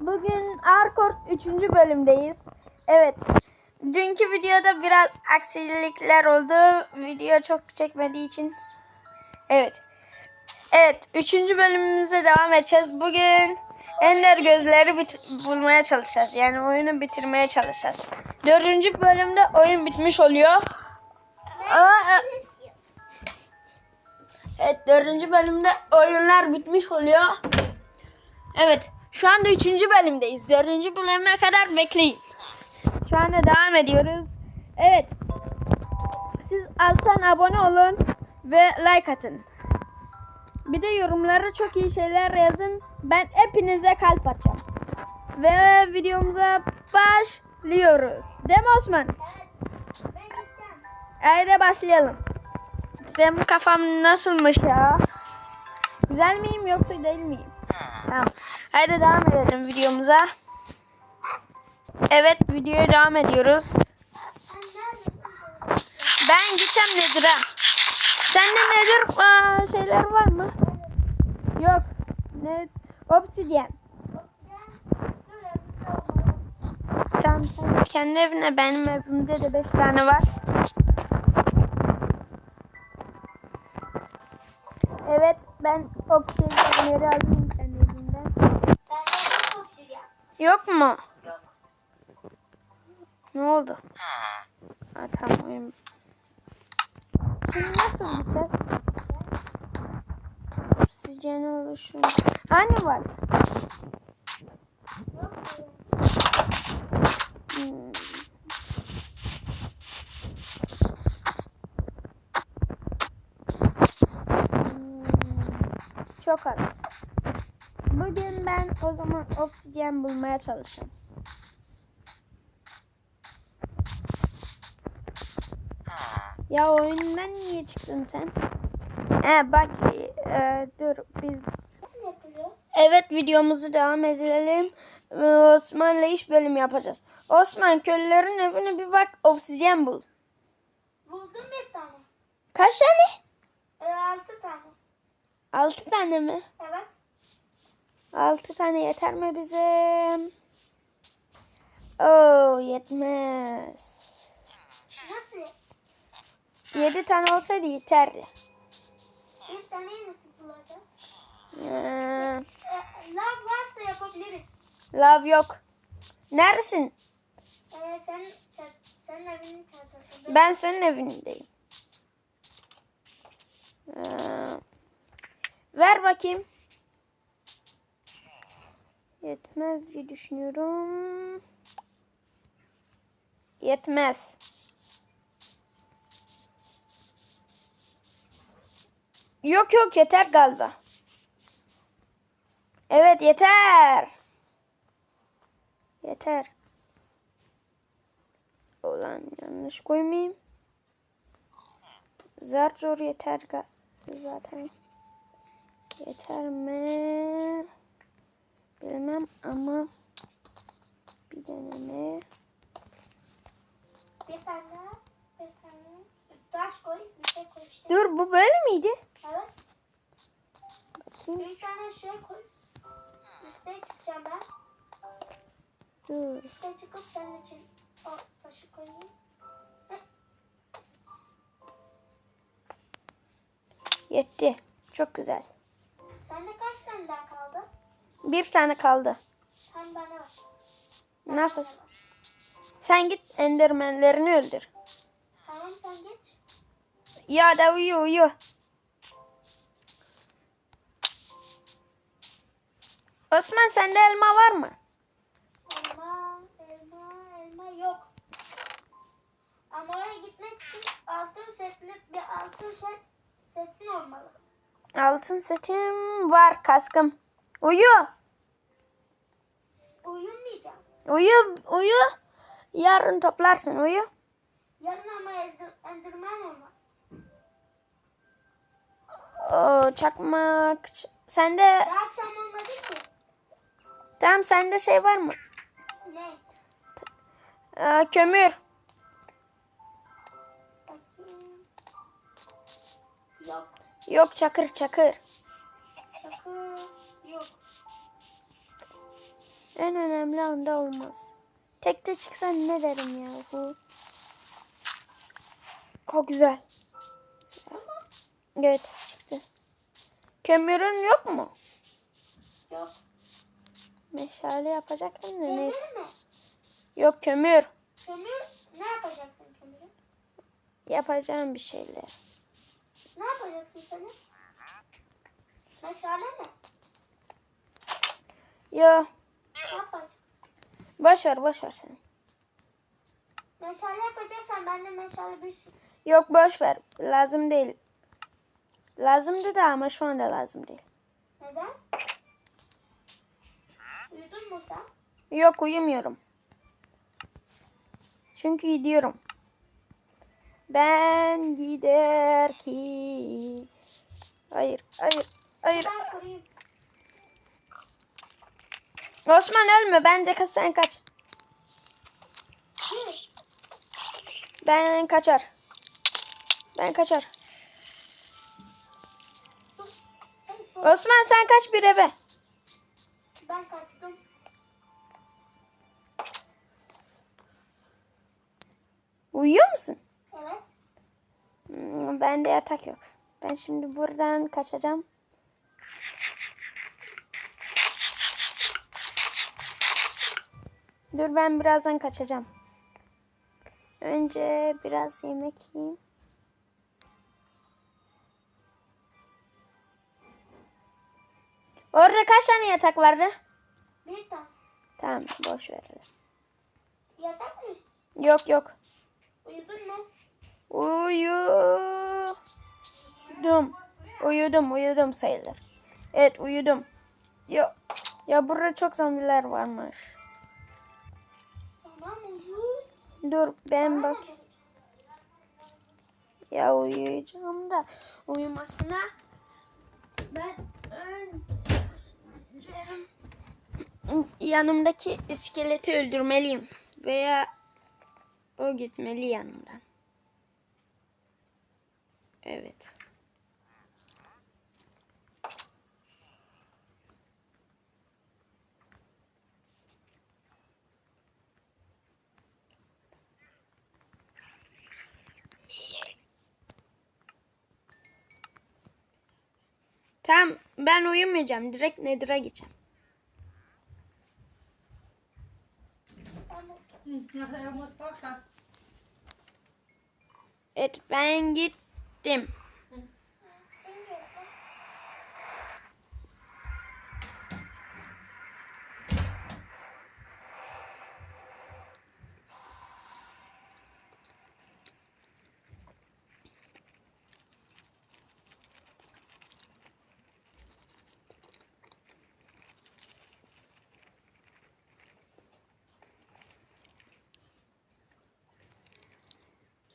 Bugün Arkort 3. bölümdeyiz. Evet. Dünkü videoda biraz aksilikler oldu. Video çok çekmediği için. Evet. Evet. 3. bölümümüze devam edeceğiz. Bugün Ender gözleri bulmaya çalışacağız. Yani oyunu bitirmeye çalışacağız. 4. bölümde oyun bitmiş oluyor. Aa, Evet dördüncü bölümde oyunlar bitmiş oluyor. Evet şu anda üçüncü bölümdeyiz. Dördüncü bölüme kadar bekleyin. Şu anda devam ediyoruz. Evet. Siz alttan abone olun ve like atın. Bir de yorumlara çok iyi şeyler yazın. Ben hepinize kalp atacağım. Ve videomuza başlıyoruz. Değil mi Osman? Haydi başlayalım. Benim kafam nasılmış ya? Güzel miyim yoksa değil miyim? Tamam. Haydi devam edelim videomuza. Evet videoya devam ediyoruz. Ben gideceğim nedir ha? Sende nedir aa, şeyler var mı? Yok. Ne? Obsidyen. Tamam sen kendi evine benim evimde de 5 tane var. Evet ben obsidyenleri alayım kendi evimden. Yok mu? Ne oldu? Ha, tamam oyun. Şimdi nasıl gideceğiz? Obsidyen oluşum. Hani var? Bugün ben o zaman obsidyen bulmaya çalışacağım. Ya oyundan niye çıktın sen? He bak e, dur biz Nasıl yapılıyor? Evet videomuzu devam edelim. Ee, Osman'la iş bölümü yapacağız. Osman köylülerin evine bir bak obsidyen bul. Buldum bir tane. Kaç tane? E, altı tane. Altı tane mi? Evet. Altı tane yeter mi bize? Oo yetmez. Nasıl? Yedi tane olsaydı yeterdi. Bir taneyi nasıl bulacağız? Ee, E, lav varsa yapabiliriz. lav yok. Neredesin? E, sen, sen, senin evinin çatısında. Ben senin evindeyim. Ee, ver bakayım. Yetmez diye düşünüyorum. Yetmez. Yok yok yeter galiba. Evet yeter. Yeter. Ulan yanlış koymayayım. Zar zor yeter zaten. Yeter mi? Bilmem ama bir deneme. Bir tane. Bir tane. Taş koy. Bir şey koy işte. Dur bu böyle miydi? Evet. Bakayım. Bir tane şey koy. Listeye çıkacağım ben. Dur. Listeye çıkıp senin için o taşı koyayım. Yetti. Çok güzel. Sende kaç tane daha kaldı? Bir tane kaldı. Sen bana bak. Ne yapacağız? Sen git endermenlerini öldür. Tamam sen geç. Ya da uyu uyu. Osman sende elma var mı? Elma, elma, elma yok. Ama oraya gitmek için altın setli bir altın set setin olmalı. Altın setim var kaskım. Uyu. Uyumayacağım. Uyu uyu. Yarın toplarsın uyu. Yarın ama enderman olmaz. Oo, çakmak. Sende Daha akşam olmadı ki. tamam sende şey var mı? Ne? Ee, kömür. Bakayım. Yok. Yok çakır çakır. Çakı En önemli anda olmaz. Tekte çıksan ne derim ya bu. O güzel. Evet çıktı. Kömürün yok mu? Yok. Meşale yapacaktım da Kömür neyse. mü? Yok kömür. Kömür ne yapacaksın kömürü? Yapacağım bir şeyler. Ne yapacaksın sen? Meşale mi? Yo Boş ver sen. Meşale yapacaksan ben de meşale bir sürü. Yok boş ver. Lazım değil. Lazımdı da ama şu anda lazım değil. Neden? Uyudun mu sen? Yok uyumuyorum. Çünkü gidiyorum. Ben gider ki. Hayır, hayır, hayır. Ben koruyayım. Osman ölme. Bence kaç sen kaç. Ben kaçar. Ben kaçar. Osman sen kaç bir eve. Ben kaçtım. Uyuyor musun? Evet. Hmm, Bende yatak yok. Ben şimdi buradan kaçacağım. Dur ben birazdan kaçacağım. Önce biraz yemek yiyeyim. Orada kaç tane yatak vardı? Bir tane. Tamam boş ver. hadi. Yatak mı? Yok yok. Uyudun mu? Uyudum. Uyudum, uyudum sayılır. Evet, uyudum. Ya, ya burada çok zombiler varmış. Dur ben bak. Ya uyuyacağım da uyumasına ben önce yanımdaki iskeleti öldürmeliyim veya o gitmeli yanımdan. Evet. Tamam ben uyumayacağım. Direkt Nedir'e Mustafa. Evet ben gittim. Seni gördüm.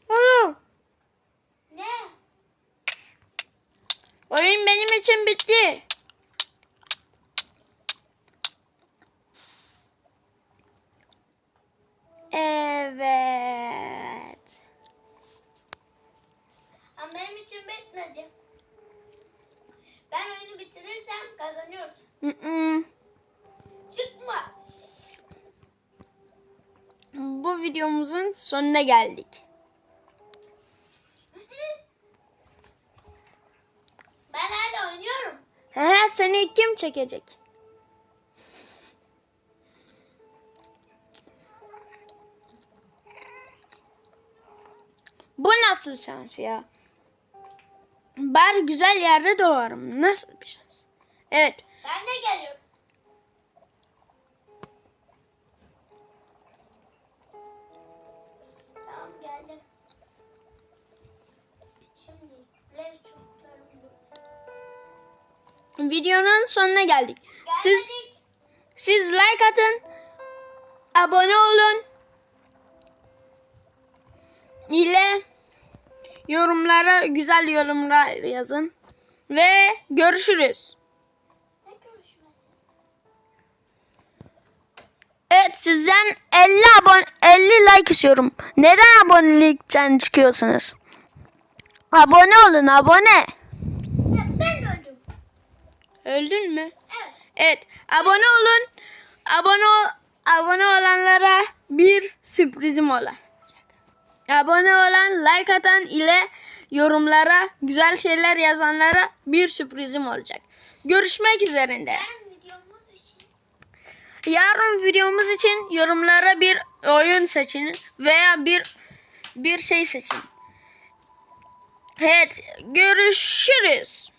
Aa, Ne? Oyun benim için bitti. Evet. Ama benim için bitmedi. Ben oyunu bitirirsem kazanıyoruz. Mm-mm. Çıkma. Bu videomuzun sonuna geldik. Seni kim çekecek? Bu nasıl şans ya? Bari güzel yerde doğarım. Nasıl bir şans? Evet. Ben de geliyorum. Videonun sonuna geldik. Siz Gelmedik. siz like atın. Abone olun. ile yorumlara güzel yorumlar yazın ve görüşürüz. Evet sizden 50 abone 50 like istiyorum. Neden abonelikten çıkıyorsunuz? Abone olun abone. Ya ben de öldüm. Öldün mü? Evet. Evet abone olun. abone ol, abone olanlara bir sürprizim olacak. Abone olan, like atan ile yorumlara güzel şeyler yazanlara bir sürprizim olacak. Görüşmek üzerinde. Yarın videomuz için yorumlara bir oyun seçin veya bir bir şey seçin. Evet, görüşürüz.